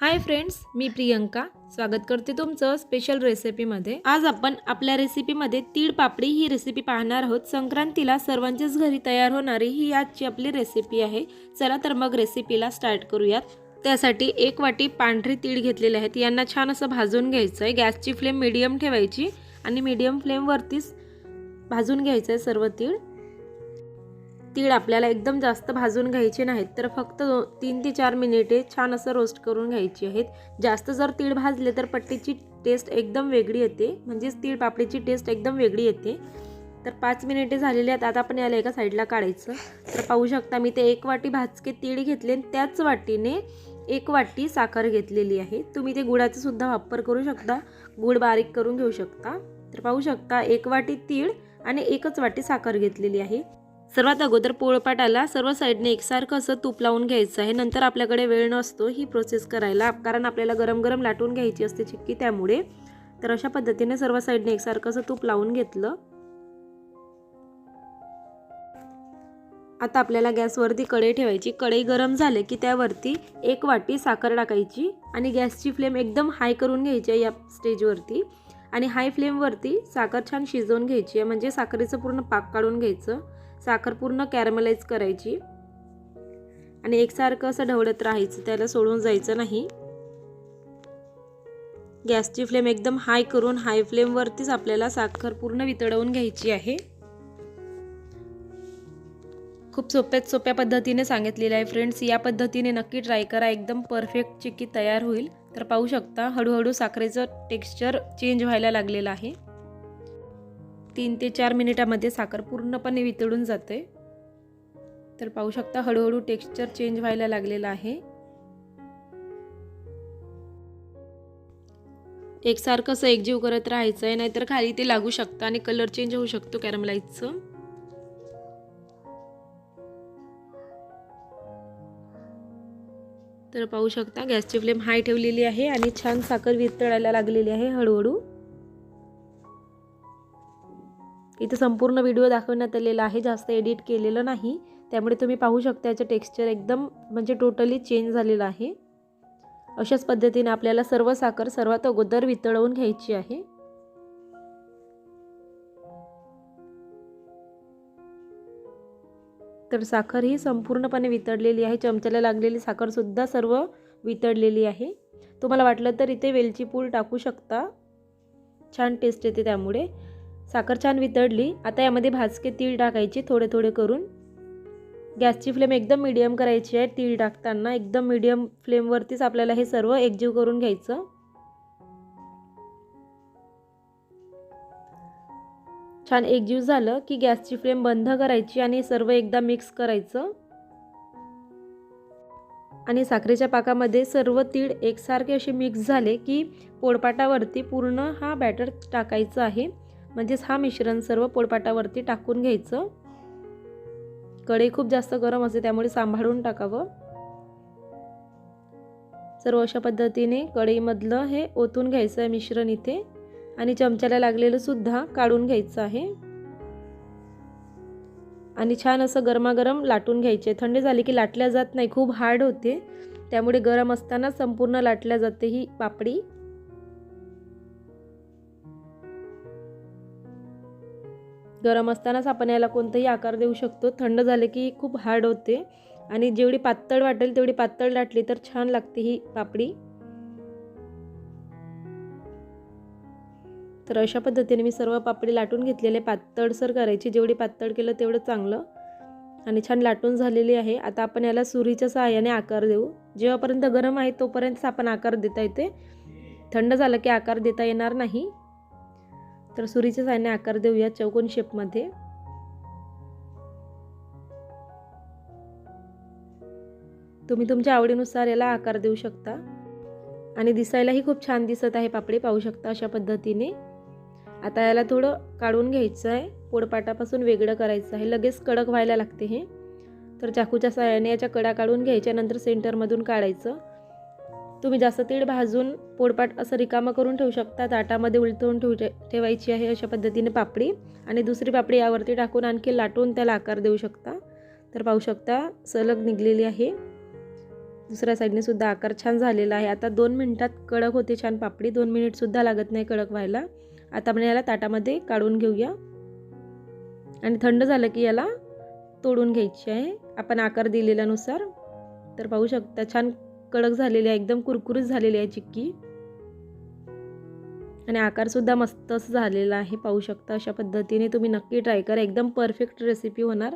Hi friends मी प्रियंका. स्वागत करते तुमचं स्पेशल रेसिपीमध्ये आज आपण आपल्या रेसिपीमध्ये तीळ पापडी ही रेसिपी पाहणार आहोत. संक्रांतीला सर्वांच्याच घरी तयार होणारी ही आजची आपली रेसिपी आहे. चला तर मग रेसिपीला स्टार्ट करूयात. त्यासाठी एक वाटी पांढरी तीळ घेतलेले आहेत यांना छान असं भाजून घ्यायचं आहे गॅसची फ्लेम मिडियम ठेवायची आणि मिडियम फ्लेमवरतीच भाजून घ्यायचं आहे सर्व तीळ. तीळ आपल्याला एकदम जास्त भाजून घ्यायचे नाहीत तर फक्त तीन ते चार मिनिटे छान असं रोस्ट करून घ्यायची आहेत. जास्त जर तीळ भाजले तर पट्टीची टेस्ट एकदम वेगळी येते म्हणजेच तीळ पापडीची टेस्ट एकदम वेगळी येते. तर पाच मिनिटे झालेली आहेत आता आपण याला एका साईडला काढायचं. तर पाहू शकता मी ते एक वाटी भाजके तीळ घेतले आणि त्याच वाटीने एक वाटी साखर घेतलेली आहे. तुम्ही ते गुळाचा सुद्धा वापर करू शकता गुळ बारीक करून घेऊ शकता. तर पाहू शकता एक वाटी तीळ आणि एकच वाटी साखर घेतलेली आहे. सर्वात अगोदर पोळपाटाला सर्व साईडने एकसारखं असं तूप लावून घ्यायचं आहे. नंतर आपल्याकडे वेळ नसतो ही प्रोसेस करायला. कारण आपल्याला गरम गरम लाटून घ्यायची असते चिक्की त्यामुळे. तर अशा पद्धतीने सर्व साईडने एकसारखं असं तूप लावून घेतलं. आता आपल्याला गॅसवरती कढई ठेवायची. कढई गरम झाले की त्यावरती एक वाटी साखर टाकायची आणि गॅसची फ्लेम एकदम हाय करून घ्यायची आहे या स्टेजवरती. आणि हाय फ्लेमवरती साखर छान शिजवून घ्यायची आहे. म्हणजे साखरेचं पूर्ण पाक काढून घ्यायचं. साखर पूर्ण कॅरमलाइज करायची. आणि एकसारखं असं ढवळत राहायचं त्याला सोडून जायचं नाही. गॅसची फ्लेम एकदम हाय करून हाय फ्लेमवरतीच आपल्याला साखर पूर्ण वितळवून घ्यायची आहे. खूप सोप्यात सोप्या पद्धतीने सांगितलेलं आहे फ्रेंड्स या पद्धतीने नक्की ट्राय करा. एकदम परफेक्ट चिक्की तयार होईल. तर पाहू शकता हळूहळू साखरेचं टेक्स्चर चेंज व्हायला लागलेलं आहे. तीन ते चार मिनिटामध्ये साखर पूर्णपणे वितळून जाते. तर पाहू शकता हळूहळू टेक्स्चर चेंज व्हायला लागलेलं आहे. एकसारखं असं एकजीव करत राहायचं आहे नाहीतर खाली ते लागू शकतं आणि कलर चेंज होऊ शकतो कॅरमलाईजचं तर पाहू शकता गॅसची फ्लेम हाय ठेवलेली आहे आणि छान साखर वितळायला लागलेली आहे हळूहळू. इथे संपूर्ण व्हिडिओ दाखवण्यात आलेला आहे जास्त एडिट केलेलं नाही. त्यामुळे तुम्ही पाहू शकता याचं टेक्स्चर एकदम म्हणजे टोटली चेंज झालेलं आहे. अशाच पद्धतीने आपल्याला सर्व साखर सर्वात अगोदर वितळवून घ्यायची आहे. तर साखर ही संपूर्णपणे वितळलेली आहे. चमच्याला लागलेली साखरसुद्धा सर्व वितळलेली आहे. तुम्हाला वाटलं तर इथे वेलची पूड टाकू शकता. छान टेस्ट येते त्यामुळे. साखर छान वितळली. आता यामध्ये भाजके तीळ टाकायचे. थोडे थोडे करून गॅसची फ्लेम एकदम मिडियम करायची आहे. तीळ टाकताना एकदम मिडियम फ्लेमवरतीच आपल्याला हे सर्व एकजीव करून घ्यायचं. छान एकजीव झालं की गॅसची फ्लेम बंद करायची आणि सर्व एकदा मिक्स करायचं. आणि साखरेच्या पाकामध्ये सर्व तीळ एकसारखे असे मिक्स झाले की पोळपाटावरती पूर्ण हा बॅटर टाकायचं आहे. म्हणजेच हा मिश्रण सर्व पोळपाटावरती टाकून घ्यायचं. कढई खूप जास्त गरम असते त्यामुळे सांभाळून टाकावं. सर्व अशा पद्धतीने कढईमधलं हे ओतून घ्यायचं आहे मिश्रण इथे. आणि चमच्याला लागलेलं सुद्धा काढून घ्यायचं आहे. आणि छान असं गरमागरम लाटून घ्यायचे. थंड झाली की लाटल्या जात नाही खूप हार्ड होते. त्यामुळे गरम असताना संपूर्ण लाटल्या जाते ही पापडी. गरम असतानाच आपण याला कोणताही आकार देऊ शकतो. थंड झाले की खूप हार्ड होते. आणि जेवढी पातळ वाटेल तेवढी पातळ लाटली तर छान लागते ही पापडी. तर अशा पद्धतीने मी सर्व पापडी लाटून घेतलेले. पातळसर करायची. जेवढी पातळ केलं तेवढं चांगलं. आणि छान लाटून झालेली आहे. आता आपण याला सुरीच्या सहाय्याने आकार देऊ. जेव्हापर्यंत गरम आहे तोपर्यंत आपण आकार देता येते. थंड झालं की आकार देता येणार नाही. तर सुरीच्या साह्याने आकार देऊया चौकोन शेपमध्ये तुम्ही तुमच्या आवडीनुसार याला आकार देऊ शकता. आणि दिसायलाही खूप छान दिसत आहे पापडी पाहू शकता अशा पद्धतीने. आता याला थोडं काढून घ्यायचं आहे. पोडपाटापासून वेगळं करायचं आहे. लगेच कडक व्हायला लागते हे. तर चाकूच्या साह्याने याच्या कडा काढून घ्यायच्या नंतर सेंटरमधून काढायचं. तुम्ही जास्त तीळ भाजून पोळपाट असं रिकामं करून ठेवू शकता. ताटामध्ये उलटवून ठेवू ठेवायची आहे अशा पद्धतीने पापडी. आणि दुसरी पापडी यावरती टाकून आणखी लाटून त्याला आकार देऊ शकता. तर पाहू शकता सलग निघलेली आहे. दुसऱ्या साईडने सुद्धा आकार छान झालेला आहे. आता दोन मिनिटात कडक होते छान पापडी. दोन मिनिटसुद्धा लागत नाही कडक व्हायला. आता आपण याला ताटामध्ये काढून घेऊया. आणि थंड झालं की याला तोडून घ्यायची आहे. आपण आकार दिलेल्यानुसार. तर पाहू शकता छान कडक झालेली आहे एकदम कुरकुरीत झालेली आहे चिक्की. आणि आकारसुद्धा मस्त असं झालेला आहे पाहू शकता अशा पद्धतीने. तुम्ही नक्की ट्राय करा एकदम परफेक्ट रेसिपी होणार.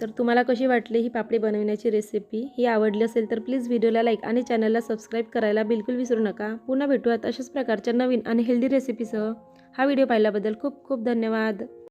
तर तुम्हाला कशी वाटली ही पापडी बनवण्याची रेसिपी ही आवडली असेल तर प्लीज व्हिडिओला लाईक आणि चॅनलला सबस्क्राईब करायला बिलकुल विसरू नका. पुन्हा भेटूयात अशाच प्रकारच्या नवीन आणि हेल्दी रेसिपीसह हा व्हिडिओ पाहिल्याबद्दल खूप खूप धन्यवाद.